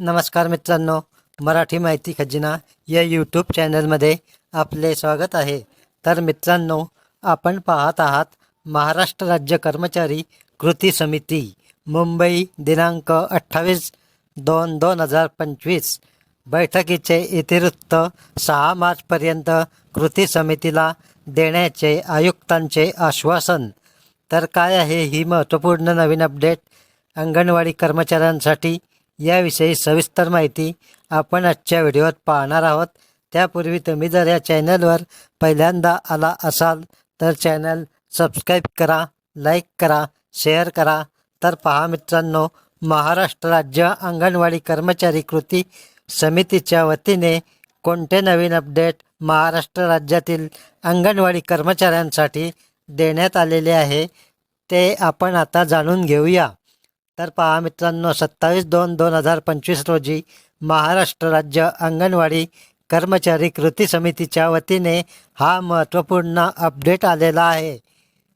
नमस्कार मित्रांनो मराठी माहिती खजिना या यूट्यूब चॅनलमध्ये आपले स्वागत आहे. तर मित्रांनो आपण पाहत आहात महाराष्ट्र राज्य कर्मचारी कृती समिती मुंबई दिनांक अठ्ठावीस दोन दोन हजार पंचवीस. बैठकीचे इतिवृत्त सहा मार्चपर्यंत कृती समितीला देण्याचे आयुक्तांचे आश्वासन. तर काय आहे ही महत्त्वपूर्ण नवीन अपडेट? अंगणवाडी कर्मचाऱ्यांसाठी याविषयी सविस्तर माहिती आपण आजच्या व्हिडिओत पाहणार आहोत. त्यापूर्वी तुम्ही जर या चॅनलवर पहिल्यांदा आला असाल तर चॅनल सबस्क्राईब करा लाईक करा शेअर करा. तर पहा मित्रांनो महाराष्ट्र राज्य अंगणवाडी कर्मचारी कृती समितीच्या वतीने कोणते नवीन अपडेट महाराष्ट्र राज्यातील अंगणवाडी कर्मचाऱ्यांसाठी देण्यात आलेले आहे ते आपण आता जाणून घेऊया. तर पहा मित्रांनो सत्तावीस दोन दोन हजार पंचवीस रोजी महाराष्ट्र राज्य अंगणवाडी कर्मचारी कृती समितीच्या वतीने हा महत्त्वपूर्ण अपडेट आलेला आहे.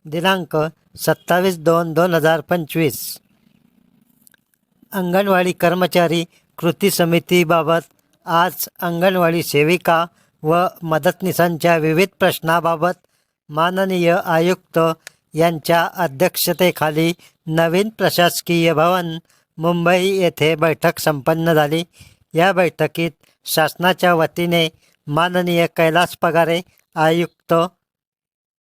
दिनांक सत्तावीस दोन दोन हजार पंचवीस. अंगणवाडी कर्मचारी कृती समितीबाबत आज अंगणवाडी सेविका व मदतनीसांच्या विविध प्रश्नाबाबत माननीय आयुक्त यांच्या अध्यक्षतेखाली नवीन प्रशासकीय भवन मुंबई येथे बैठक संपन्न झाली. या बैठकीत शासनाच्या वतीने माननीय कैलास पगारे आयुक्त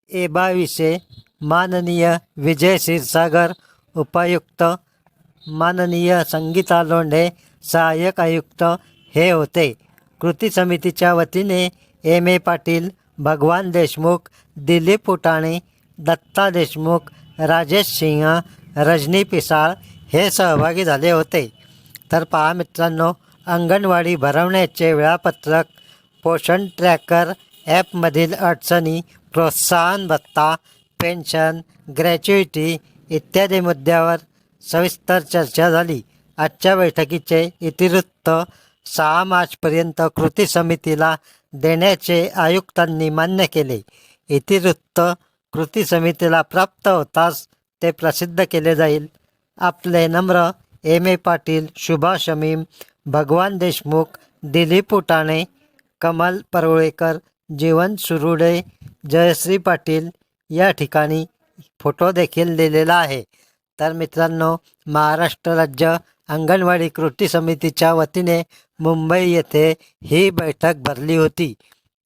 एबाविसे माननीय विजय क्षीरसागर उपायुक्त माननीय संगीता लोंढे सहाय्यक आयुक्त हे होते. कृती समितीच्या वतीने एम ए पाटील भगवान देशमुख दिलीप उटाणे दत्ता देशमुख राजेश सिंह रजनी पिसाळ हे सहभागी झाले होते. तर पहा मित्रांनो अंगणवाडी भरवण्याचे वेळापत्रक पोषण ट्रॅकर ॲपमधील अडचणी प्रोत्साहन भत्ता पेन्शन ग्रॅच्युइटी इत्यादी मुद्द्यावर सविस्तर चर्चा झाली. आजच्या बैठकीचे इतिवृत्त सहा मार्चपर्यंत कृती समितीला देण्याचे आयुक्तांनी मान्य केले. इतिवृत्त कृती समितीला प्राप्त होताच ते प्रसिद्ध केले जाईल. आपले नम्र एम ए पाटील शुभा शमीम भगवान देशमुख दिलीप उटाणे कमल परुळेकर जीवन सुरुडे जयश्री पाटील या ठिकाणी फोटो देखील दिलेला आहे. तर मित्रांनो महाराष्ट्र राज्य अंगणवाडी कृती समितीच्या वतीने मुंबई येथे ही बैठक भरली होती.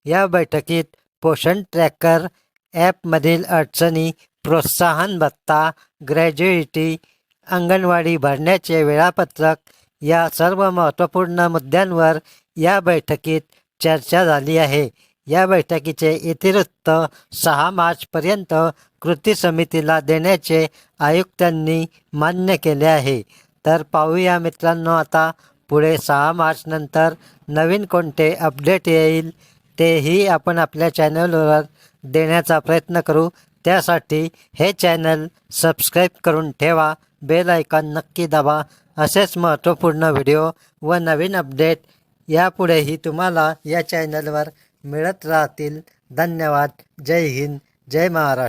या बैठकीत पोषण ट्रॅकर ॲपमधील अडचणी प्रोत्साहन भत्ता ग्रॅज्युएटी अंगणवाडी भरण्याचे वेळापत्रक या सर्व महत्त्वपूर्ण मुद्द्यांवर या बैठकीत चर्चा झाली आहे. या बैठकीचे इतिवृत्त सहा मार्चपर्यंत कृती समितीला देण्याचे आयुक्तांनी मान्य केले आहे. तर पाहूया मित्रांनो आता पुढे सहा मार्चनंतर नवीन कोणते अपडेट येईल? तेही आपण आपल्या चॅनलवर देण्याचा प्रयत्न करू. त्यासाठी हे चॅनल सबस्क्राईब करून ठेवा बेल आयकॉन नक्की दाबा. असेच महत्त्वपूर्ण व्हिडिओ व नवीन अपडेट यापुढेही तुम्हाला या चॅनलवर मिळत राहतील. धन्यवाद. जय हिंद. जय महाराष्ट्र.